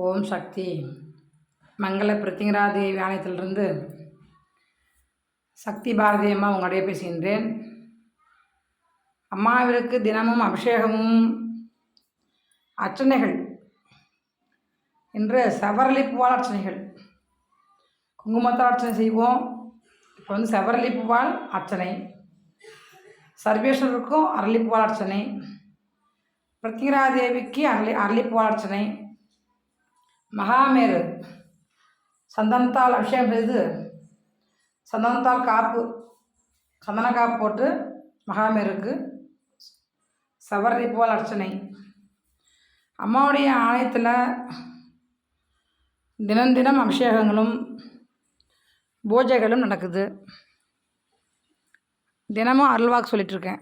ஓம் சக்தி. மங்கள பிரித்திங்கராதேவி ஆலயத்திலிருந்து சக்தி பாரதி அம்மா உங்களுடைய பேசுகின்றேன் அம்மாவிற்கு தினமும் அபிஷேகமும் அர்ச்சனைகள் இன்று செவரளி பூவால் அர்ச்சனைகள். குங்குமத்தால் அர்ச்சனை செய்வோம். இப்போ வந்து செவரளி பூவால் அர்ச்சனை. சர்வேஸ்வரருக்கும் அரளிப்பூவால் அர்ச்சனை. பிருத்திங்கரா தேவிக்கு அரளி அரளிப்பூவால் அர்ச்சனை. மகாமேரு. சந்தனத்தால் அபிஷேகம் செய்து சந்தனத்தால் காப்பு சந்தன காப்பு போட்டு மகாமேருக்கு சவரளி போல் அர்ச்சனை. அம்மாவுடைய ஆலயத்தில் தினம் தினம் அபிஷேகங்களும் பூஜைகளும் நடக்குது. தினமும் அருள்வாக்கு சொல்லிகிட்ருக்கேன்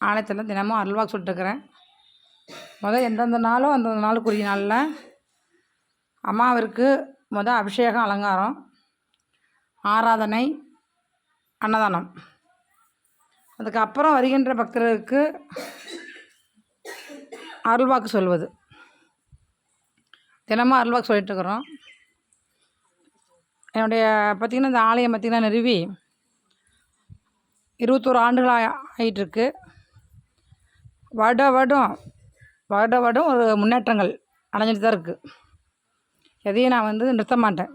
ஆலயத்தில் தினமும் அருள்வாக்கு சொல்லிட்டுருக்கிறேன். முதல் எந்தெந்த நாளோ அந்தந்த நாளுக்குரிய நாளில் அம்மாவிற்கு முதல் அபிஷேகம் அலங்காரம் ஆராதனை அன்னதானம். அதுக்கப்புறம் வருகின்ற பக்தர்களுக்கு அருள்வாக்கு சொல்வது. தினமும் அருள்வாக்கு சொல்லிட்டுருக்குறோம். என்னுடைய பார்த்திங்கன்னா இந்த ஆலயம் பார்த்திங்கன்னா நிறுவி இருபத்தோரு ஆண்டுகள் ஆகிட்டுருக்கு வருட வருடம் வருட வருடம் ஒரு முன்னேற்றங்கள் அடைஞ்சிட்டு தான் இருக்குது எதையும் நான் வந்து நிறுத்த மாட்டேன்.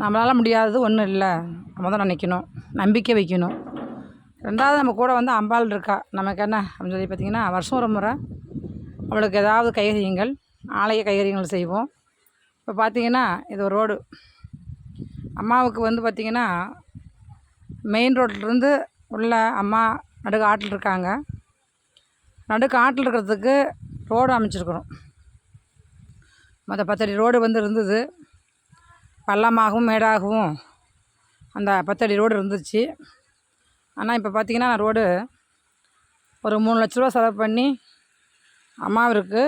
நம்மளால் முடியாதது ஒன்றும் இல்லை. நம்ம தான் நினைக்கணும். நம்பிக்கை வைக்கணும். ரெண்டாவது நம்ம கூட வந்து அம்பாள் இருக்கா. நமக்கு என்ன அப்படின்னு சொல்லி பார்த்திங்கன்னா வருஷம் ஒரு முறை அவளுக்கு ஏதாவது கைகரியங்கள் ஆலய கைகரியங்கள் செய்வோம். இப்போ பார்த்திங்கன்னா இது ஒரு ரோடு. அம்மாவுக்கு வந்து பார்த்திங்கன்னா மெயின் ரோட்லேருந்து உள்ள அம்மா நடுக்கு ஆட்டில் இருக்காங்க. நடுக்கு ஆட்டில் இருக்கிறதுக்கு ரோடு அமைச்சிருக்கிறோம் மொதல் பத்தடி ரோடு வந்து இருந்தது. பள்ளமாகவும் மேடாகவும் அந்த பத்தடி ரோடு இருந்துச்சு. ஆனால் இப்போ பார்த்திங்கன்னா ரோடு ஒரு மூணு லட்ச ரூபா செலவு பண்ணி அம்மாவிற்கு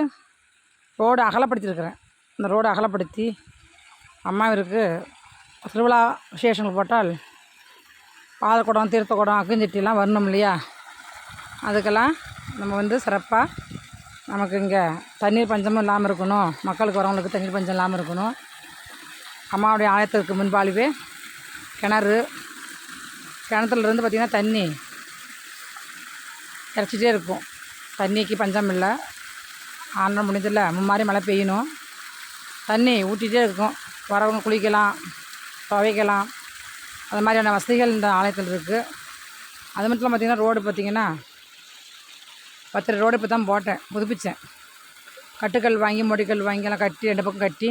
ரோடு அகலப்படுத்தியிருக்கிறேன். இந்த ரோடு அகலப்படுத்தி அம்மாவிற்கு திருவிழா விசேஷங்கள் போட்டால் பாதக்குடம் தீர்த்தக்குடம் அக்குஞ்சட்டிலாம் வரணும் இல்லையா? அதுக்கெல்லாம் நம்ம வந்து சிறப்பாக நமக்கு இங்கே தண்ணீர் பஞ்சமும் இல்லாமல் இருக்கணும். மக்களுக்கு வரவங்களுக்கு தண்ணீர் பஞ்சம் இல்லாமல் இருக்கணும். அம்மாவுடைய ஆலயத்திற்கு முன்பாலிவே கிணறு கிணத்துலேருந்து பார்த்திங்கன்னா தண்ணி இறச்சிட்டே இருக்கும். தண்ணிக்கு பஞ்சம் இல்லை. ஆண்டை முடிஞ்சதில்ல மும்மாரி மழை பெய்யணும். தண்ணி ஊட்டிகிட்டே இருக்கும். வரவங்க குளிக்கலாம் துவைக்கலாம். அது மாதிரியான வசதிகள் இந்த ஆலயத்தில் இருக்குது அது மட்டும் பார்த்திங்கன்னா ரோடு பார்த்திங்கன்னா பத்து ரோடு இப்போ தான் போட்டேன் புதுப்பித்தேன் கட்டுக்கல் வாங்கி மொடிக்கல் வாங்கி எல்லாம் கட்டி ரெண்டு பக்கம் கட்டி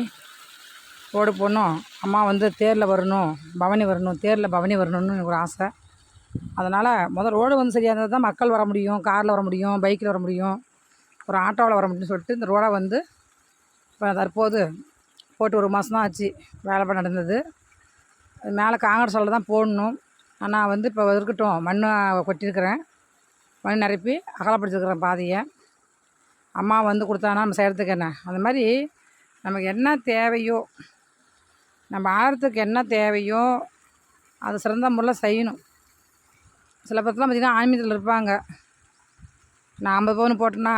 ரோடு போடணும். அம்மா வந்து தேரில் வரணும் பவனி வரணும் தேரில் பவனி வரணும்னு எனக்கு ஒரு ஆசை. அதனால் முதல் ரோடு வந்து சரியாக இருந்தால் தான் மக்கள் வர முடியும் காரில் வர முடியும் பைக்கில் வர முடியும் ஒரு ஆட்டோவில் வர முடியும்னு சொல்லிட்டு இந்த ரோடை வந்து இப்போ தற்போது போட்டு ஒரு மாதம் தான் ஆச்சு வேலை நடந்தது. அது மேலே காங்கிரஸில் தான் போடணும். ஆனால் வந்து இப்போ இருக்கட்டும் மண் கொட்டியிருக்கிறேன். மண் நிரப்பி அகலப்படுத்திருக்கிறேன் பாதையை. அம்மா வந்து கொடுத்தானா நம்ம செய்கிறதுக்கு என்ன? அந்த மாதிரி நமக்கு என்ன தேவையோ நம்ம ஆழத்துக்கு என்ன தேவையோ அது சிறந்த முறையில் செய்யணும். சில பேர்லாம் பார்த்திங்கன்னா ஆன்மீகத்தில் இருப்பாங்க. நான் ஐம்பது பவுன் போட்டேன்னா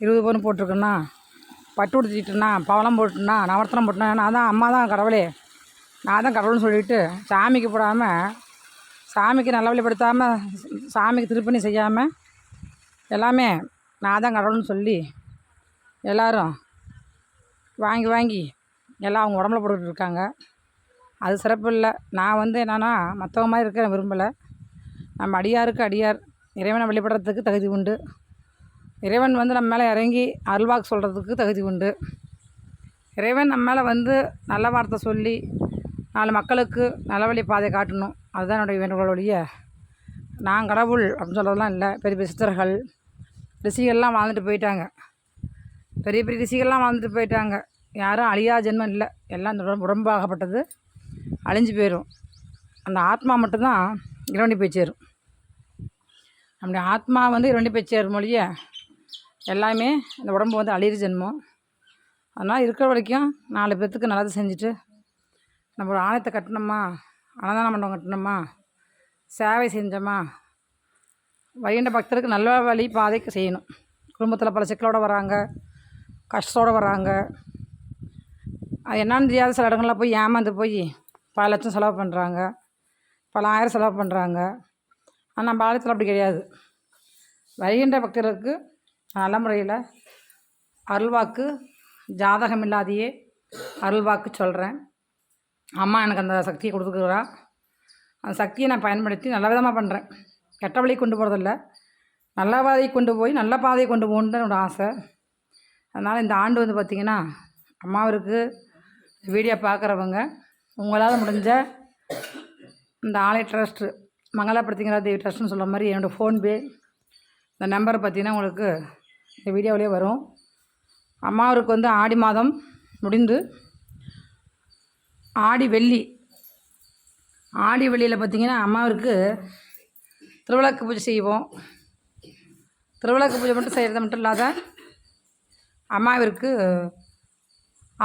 இருபது பவுன் போட்டிருக்கேன்னா பட்டு உடுத்திட்டேன்னா பவளம் போட்டுனா நவரத்தனம் போட்டேன்னா நான் தான் அம்மா தான் கடவுளே. நான் தான் கடவுள்னு சொல்லிவிட்டு சாமிக்கு போடாமல் சாமிக்கு நல்ல வழிப்படுத்தாமல் சாமிக்கு திருப்பணி செய்யாமல் எல்லாமே நான் தான் கடவுள்னு சொல்லி எல்லோரும் வாங்கி வாங்கி எல்லாம் அவங்க உடம்புல போட்டுக்கிட்டு இருக்காங்க. அது சிறப்பு இல்லை. நான் வந்து என்னென்னா மற்றவங்க மாதிரி இருக்க விரும்பலை. நம்ம அடியாருக்கு அடியார். இறைவனை வழிபடுறதுக்கு தகுதி உண்டு. இறைவன் வந்து நம்ம மேலே இறங்கி அருள்வாக்கு சொல்கிறதுக்கு தகுதி உண்டு. இறைவன் நம்ம மேலே வந்து நல்ல வார்த்தை சொல்லி நாலு மக்களுக்கு நல்ல வழி பாதை காட்டணும். அதுதான் என்னுடைய வேண்டுகோளுடைய நான் கடவுள் அப்படின்னு சொல்கிறதெல்லாம் இல்லை. பெரிய பெரிய சித்தர்கள் ரிஷிகள்லாம் வாழ்ந்துட்டு போயிட்டாங்க. பெரிய பெரிய ரிஷிகள்லாம் வாழ்ந்துட்டு போயிட்டாங்க. யாரும் அழியா ஜென்மம் இல்லை. எல்லாம் இந்த உடம்பாகப்பட்டது அழிஞ்சு போயிடும் அந்த ஆத்மா மட்டும்தான் இரவண்டி போய் சேரும். நம்முடைய ஆத்மா வந்து இரவண்டி போய் சேரும் மொழிய எல்லாமே இந்த உடம்பு வந்து அழியிற ஜென்மம். அதனால் இருக்கிற வரைக்கும் நாலு பேர்த்துக்கு நல்லது செஞ்சுட்டு நம்ம ஒரு ஆலயத்தை கட்டினோமா அன்னதான மண்டபம் கட்டினோமா சேவை செஞ்சோமா? வைகுண்ட பக்தருக்கு நல்ல வழி பாதைக்கு செய்யணும். குடும்பத்தில் பல சிக்கலோடு வராங்க கஷ்டத்தோடு வராங்க. அது என்னன்னு தெரியாத சில இடங்களில் போய் ஏமாந்து போய் பல லட்சம் செலவு பண்ணுறாங்க பல ஆயிரம் செலவு பண்ணுறாங்க ஆனால் நம்ம ஆலயத்தில் அப்படி கிடையாது. வருகின்ற பக்தர்களுக்கு நல்ல முறையில் அருள்வாக்கு ஜாதகம் இல்லாதையே அருள்வாக்கு சொல்கிறேன் அம்மா எனக்கு அந்த சக்தியை கொடுத்துருக்குறா. அந்த சக்தியை நான் பயன்படுத்தி நல்ல விதமாக பண்ணுறேன் கெட்ட வழி கொண்டு போகிறதில்ல நல்ல பாதையை கொண்டு போய் நல்ல பாதையை கொண்டு போகணுன்னு என்னோட ஆசை. அதனால் இந்த ஆண்டு வந்து பார்த்திங்கன்னா அம்மாவிற்கு வீடியோ பார்க்குறவங்க உங்களால் முடிஞ்ச இந்த ஆலை ட்ரஸ்ட்டு மங்களாப்படுத்திங்கிற தேவி ட்ரஸ்ட்னு சொல்கிற மாதிரி என்னோடய ஃபோன்பே இந்த நம்பர் பார்த்தீங்கன்னா உங்களுக்கு இந்த வீடியோவிலே வரும். அம்மாவிற்கு வந்து ஆடி மாதம் முடிந்து ஆடி வெள்ளி ஆடி வழியில் பார்த்திங்கன்னா அம்மாவிற்கு திருவிளக்கு பூஜை செய்வோம். திருவிளக்கு பூஜை மட்டும் செய்கிறது மட்டும் இல்லாத அம்மாவிற்கு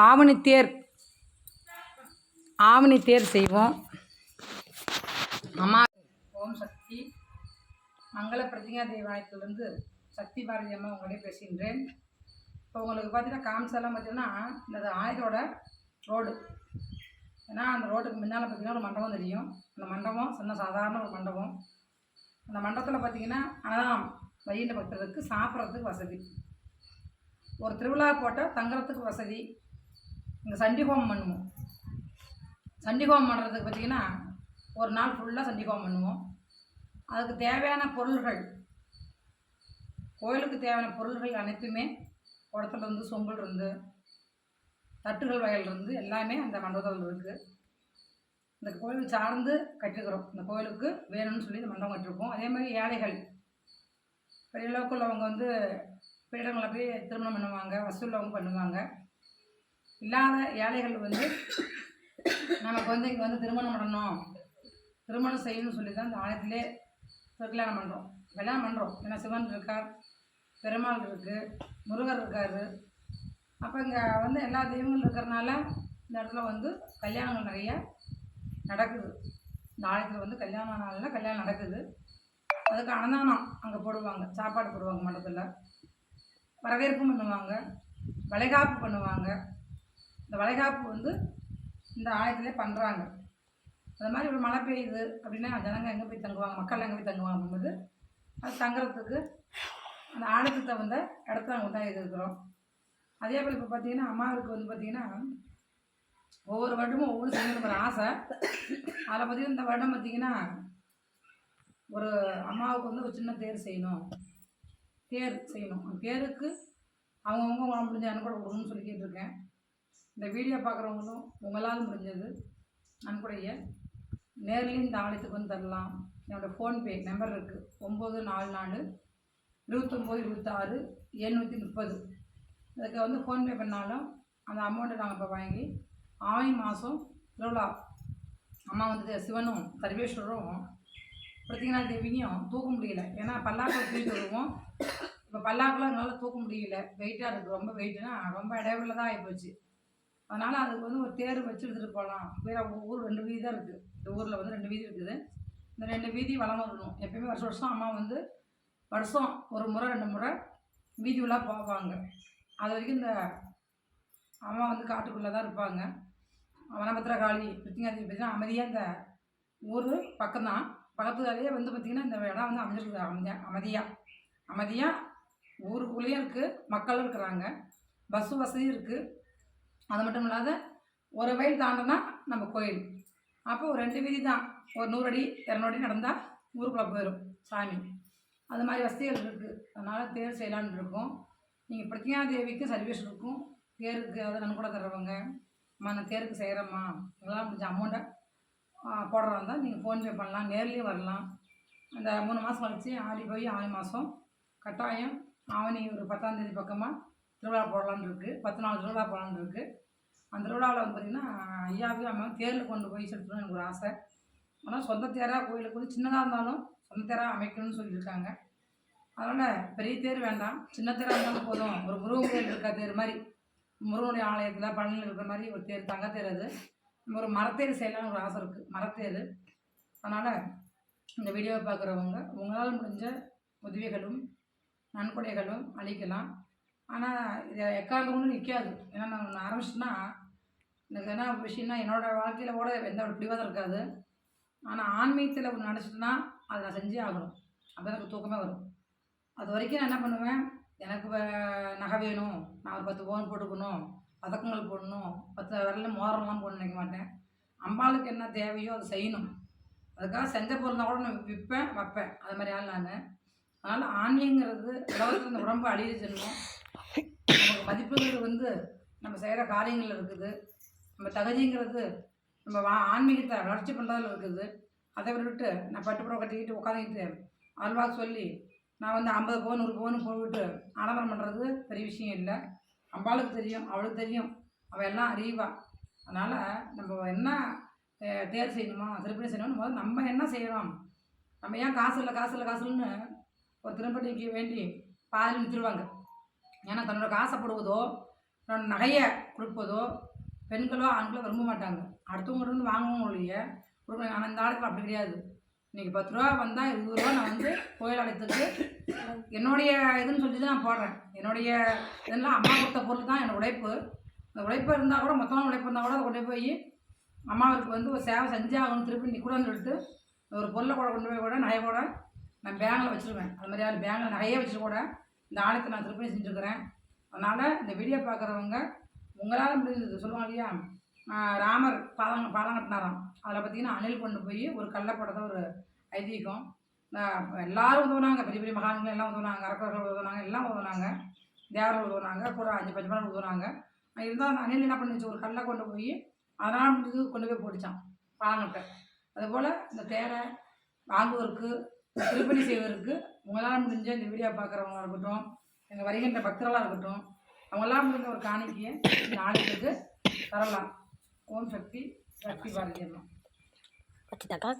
ஆவணி தேர் ஆவணி தேர் செய்வோம். அம்மா ஓம் சக்தி. மங்கள பிரதிகா தேவாலயத்திலிருந்து சக்தி பாரதி அம்மா உங்களுடைய பேசுகின்றேன். இப்போ உங்களுக்கு பார்த்தீங்கன்னா காமிச்செல்லாம் பார்த்தீங்கன்னா இந்த ஆயுதோட ரோடு. ஏன்னா அந்த ரோட்டுக்கு முன்னால் பார்த்தீங்கன்னா ஒரு மண்டபம் தெரியும். அந்த மண்டபம் சின்ன சாதாரண ஒரு மண்டபம். அந்த மண்டபத்தில் பார்த்தீங்கன்னா அதான் வழியில் பக்தர்களுக்கு சாப்பிட்றதுக்கு வசதி. ஒரு திருவிழா போட்டால் தங்குறதுக்கு வசதி. இங்கே சண்டி ஹோமம் பண்ணுவோம். சண்டி ஹோமம் பண்ணுறதுக்கு பார்த்தீங்கன்னா ஒரு நாள் ஃபுல்லாக சண்டி ஹோமம் பண்ணுவோம். அதுக்கு தேவையான பொருள்கள். கோயிலுக்கு தேவையான பொருள்கள் அனைத்துமே குடத்துல இருந்து இருந்து தட்டுகள் வயல் இருந்து எல்லாமே அந்த மண்டபத்தில் இருக்குது இந்த கோயில் சார்ந்து கட்டிருக்கிறோம் இந்த கோயிலுக்கு வேணும்னு சொல்லி இந்த மண்டபம் கட்டிருக்கோம் அதே மாதிரி ஏழைகள். பெரிய உள்ளவங்க வந்து பீடங்களை போய் திருமணம் பண்ணுவாங்க வசூல்லவங்க பண்ணுவாங்க. இல்லாத ஏழைகள் வந்து நமக்கு வந்து இங்கே வந்து திருமணம் பண்ணணும். திருமணம் செய்யணும்னு சொல்லி தான் இந்த ஆலயத்திலே கல்யாணம் பண்ணுறோம் கல்யாணம் பண்ணுறோம் ஏன்னா சிவன் இருக்கார் பெருமாள் இருக்குது முருகர் இருக்கார். அப்போ இங்கே வந்து எல்லா தெய்வங்களும் இருக்கிறனால இந்த இடத்துல வந்து கல்யாணங்கள் நிறைய நடக்குது. இந்த ஆலயத்தில் வந்து கல்யாண நாளில் கல்யாணம் நடக்குது. அதுக்கு அன்னதானம் அங்கே போடுவாங்க. சாப்பாடு போடுவாங்க மண்டபத்தில். வரவேற்பும் பண்ணுவாங்க. வளைகாப்பு பண்ணுவாங்க. இந்த வளைகாப்பு வந்து இந்த ஆலயத்திலே பண்ணுறாங்க அது மாதிரி ஒரு மழை பெய்யுது அப்படின்னா ஜனங்க எங்கே போய் தங்குவாங்க? மக்கள் எங்கே போய் தங்குவாங்க அப்படின்றது அது தங்குறதுக்கு அந்த ஆலயத்துக்கு தகுந்த இடத்துல நாங்கள் தான் இருக்கிறோம். அதே போல் இப்போ பார்த்தீங்கன்னா அம்மாவுக்கு வந்து பார்த்தீங்கன்னா ஒவ்வொரு வருடமும் ஒவ்வொரு செய்யணுங்கிற ஆசை. அதில் பார்த்தீங்கன்னா இந்த வருடம் பார்த்தீங்கன்னா ஒரு அம்மாவுக்கு வந்து ஒரு சின்ன தேர் செய்யணும். தேர் செய்யணும். அந்த தேருக்கு அவங்கவுங்க உங்களால் முடிஞ்ச அனுக்கூட கொடுக்கணும்னு சொல்லி கேட்டிருக்கேன் இந்த வீடியோ பார்க்குறவங்களும் உங்களால் முடிஞ்சது நன்கொடைய நேர்லேயும் இந்த ஆலயத்துக்கு வந்து தரலாம். என்னோடய ஃபோன்பே நம்பர் இருக்குது ஒம்பது நாலு நாலு இருபத்தொம்போது இருபத்தாறு எழுநூற்றி முப்பது. அதுக்கு வந்து ஃபோன்பே பண்ணாலும் அந்த அமௌண்ட்டை நாங்கள் இப்போ வாங்கி ஆவணி மாதம் திருவிழா அம்மா வந்து சிவனும் சர்வேஸ்வரரும் பிரத்திகனா தேவியும் தூக்க முடியல. ஏன்னா பல்லாக்கில் தூக்கிட்டு வருவோம். இப்போ பல்லாக்கில் எங்களால் தூக்க முடியல. வெயிட்டாக இருக்குது ரொம்ப வெயிட்டுனா ரொம்ப இடைவெளியில் தான் ஆகிப்போச்சு அதனால் அதுக்கு வந்து ஒரு தேர் வச்சு எடுத்துகிட்டு போகலாம் வேறு ஊர் ரெண்டு வீதி தான் இருக்குது இந்த ஊரில் வந்து ரெண்டு வீதி இருக்குது. இந்த ரெண்டு வீதி வளம் வரணும். எப்பயுமே வருஷம் வருஷம் அம்மா வந்து வருஷம் ஒரு முறை ரெண்டு முறை வீதி உலா போவாங்க. அது வரைக்கும் இந்த அம்மா வந்து காட்டுக்குள்ளே தான் இருப்பாங்க. வனபத்திர காளி பிரித்திங்காதி பார்த்தீங்கன்னா அமைதியாக இந்த ஊர் பக்கம்தான். பக்கத்துலேயே வந்து பார்த்திங்கன்னா இந்த இடம் வந்து அமைஞ்சிருக்குது. அமைதியாக அமைதியாக அமைதியாக ஊருக்குள்ளேயும் இருக்குது மக்களும் இருக்கிறாங்க. பஸ்ஸு வசதி இருக்குது அது மட்டும் இல்லாத ஒரு வயல் தாண்டினா நம்ம கோயில். அப்போ ஒரு ரெண்டு வீதி தான். ஒரு நூறு அடி இரநூறு அடி நடந்தால் ஊருக்குள்ளே போயிடும் சாமி. அது மாதிரி வசதிகள் இருக்குது அதனால் தேர் செய்யலான்னு இருக்கோம். நீங்கள் பிரத்யா தேவிக்கு சர்வீஸ் இருக்கும். தேருக்கு அதை நன்கொடை தர்றவங்க அம்மா நான் தேருக்கு செய்கிறேம்மா இதெல்லாம் முடிஞ்ச அமௌண்ட்டை போடுறதா இருந்தால் நீங்கள் ஃபோன்பே பண்ணலாம் நேர்லேயும் வரலாம். அந்த மூணு மாதம் கழிச்சு ஆடி போய் ஆறு மாதம் கட்டாயம் ஆவணி ஒரு பத்தாந்தேதி பக்கமாக திருவிழா போடலான்னு இருக்குது பத்து நாள் திருவிழா போடலான்னு இருக்குது அந்த திருவிழாவில் வந்து பார்த்திங்கன்னா ஐயாவையும் அம்மா தேரில் கொண்டு போய் செலுத்தணும்னு எனக்கு ஒரு ஆசை. ஆனால் சொந்த தேராக கோயிலுக்கு வந்து சின்னதாக இருந்தாலும் சொந்த தேராக அமைக்கணும்னு சொல்லியிருக்காங்க. அதனால் பெரிய தேர் வேண்டாம். சின்ன தேராக இருந்தாலும் போதும். ஒரு முருகன் கோயில் இருக்க தேர் மாதிரி. முருகனுடைய ஆலயத்தில் பழனியில் இருக்கிற மாதிரி ஒரு தேர் தங்க தேர் அது. ஒரு மரத்தேர் செய்யலாம்னு ஒரு ஆசை இருக்குது மரத்தேர். அதனால் இந்த வீடியோவை பார்க்குறவங்க உங்களால் முடிஞ்ச உதவிகளும் நன்கொடைகளும் அளிக்கலாம். ஆனால் இதை எக்காரணம் ஒன்றும் நிற்காது ஏன்னா நான் ஒன்று எனக்கு என்ன விஷயம்னா என்னோடய வாழ்க்கையில் கூட எந்த ஒரு பிடிவாதம் இருக்காது. ஆனால் ஆன்மீகத்தில் ஒன்று நினச்சிட்டுனா அதை நான் செஞ்சே ஆகணும். அப்போ எனக்கு தூக்கமே வரும். அது வரைக்கும் நான் என்ன பண்ணுவேன்? எனக்கு நகை வேணும். நான் ஒரு பத்து பவுன் போட்டுக்கணும். பதக்கங்கள் போடணும். பத்து வரல மோரம்லாம் போடணும் நினைக்க மாட்டேன். அம்பாளுக்கு என்ன தேவையோ அதை செய்யணும். அதுக்காக செஞ்ச பொருள் கூட நான் விற்பேன் வைப்பேன். அது மாதிரி ஆள் நான். அதனால் ஆன்மீகங்கிறது உலகத்தில் இந்த உடம்பு அழிய செல்லணும் நமக்கு மதிப்புங்கிறது வந்து நம்ம செய்கிற காரியங்கள் இருக்குது. நம்ம தகுதிங்கிறது நம்ம வா ஆன்மீகத்தை வளர்ச்சி பண்ணுறதில் இருக்குது. அதை விட்டுட்டு நான் பட்டுப்புறம் கட்டிக்கிட்டு உட்காந்துக்கிட்டு அல்வா சொல்லி நான் வந்து ஐம்பது பவுன் நூறு பவுன் போட்டு ஆடம்பரம் பண்ணுறது பெரிய விஷயம் இல்லை. அம்பாளுக்கு தெரியும் அவளுக்கு தெரியும். அவள் எல்லாம் அறிவா. அதனால் நம்ம என்ன தேர்வு தேர் செய்யணுமா திருப்பணி செய்யணும்னு முதல்ல நம்ம என்ன செய்யலாம் நம்ம ஏன் காசு இல்லை காசு இல்லை காசு இல்லைன்னு ஒரு திருப்பணிக்கு வேண்டி பாதி விற்றுருவாங்க ஏன்னா தன்னோட காசை போடுவதோ தன்னோட நகையை கொடுப்பதோ பெண்களோ ஆண்களோ விரும்ப மாட்டாங்க. அடுத்தவங்க இருந்து வாங்குவோம் ஒழிய ஆனால் இந்த காலத்தில் அப்படி கிடையாது. இன்றைக்கி பத்து ரூபா வந்தால் இருபது ரூபா நான் வந்து கோயில் அடைத்துக்கு என்னுடைய இதுன்னு சொல்லி தான் நான் போடுறேன். என்னுடைய இதெல்லாம் அம்மா கொடுத்த பொருள் தான் என்னோட உழைப்பு. அந்த உழைப்பு இருந்தால் கூட மொத்தமாக உழைப்பு இருந்தால் கூட அதை கொண்டு போய் அம்மாவுக்கு வந்து ஒரு சேவை செஞ்சாகணும் திருப்பி நீ கூட ஒரு பொருளை கூட கொண்டு போய் கூட நகை கூட நான் பேங்கில் வச்சுருவேன். அது மாதிரி ஆள் பேங்கில் நகையே வச்சுட்டு கூட இந்த ஆலயத்தை நான் திருப்பி செஞ்சுருக்கிறேன். அதனால் இந்த வீடியோ பார்க்குறவங்க உங்களால் முடிஞ்சது சொல்லுவாங்க இல்லையா? ராமர் பாலம் பாலம் கட்டினாராம். அதில் பார்த்தீங்கன்னா அணில் கொண்டு போய் ஒரு கல்லை போட்டதை ஒரு ஐதீகம். எல்லாரும் உதவுனாங்க. பெரிய பெரிய மகான்கள் எல்லாம் உதவுனாங்க. அரக்கர்கள் உதவுனாங்க. எல்லாம் உதவுனாங்க. தேவர்கள் உதவுனாங்க. கூட அஞ்சு பஞ்சு மணி உதவுனாங்க. இருந்தால் அந்த அணில் என்ன பண்ணுச்சு? ஒரு கல்லை கொண்டு போய் அதனால் முடிஞ்சது கொண்டு போய் போட்டுச்சான் பாலங்கட்டை அதுபோல் இந்த தேரை வாங்குவதற்கு திருப்பணி செய்வதற்கு உங்களால் முடிஞ்ச இந்த வீடியோ பார்க்குறவங்களா இருக்கட்டும் எங்கள் வருகின்ற பக்தர்களாக இருக்கட்டும் அவங்களாம் முடிஞ்ச ஒரு காணிக்கையை இந்த ஆலயத்துக்கு தரலாம். ஓம் சக்தி சக்தி பாரதியம்மா வச்சுட்டாக்கா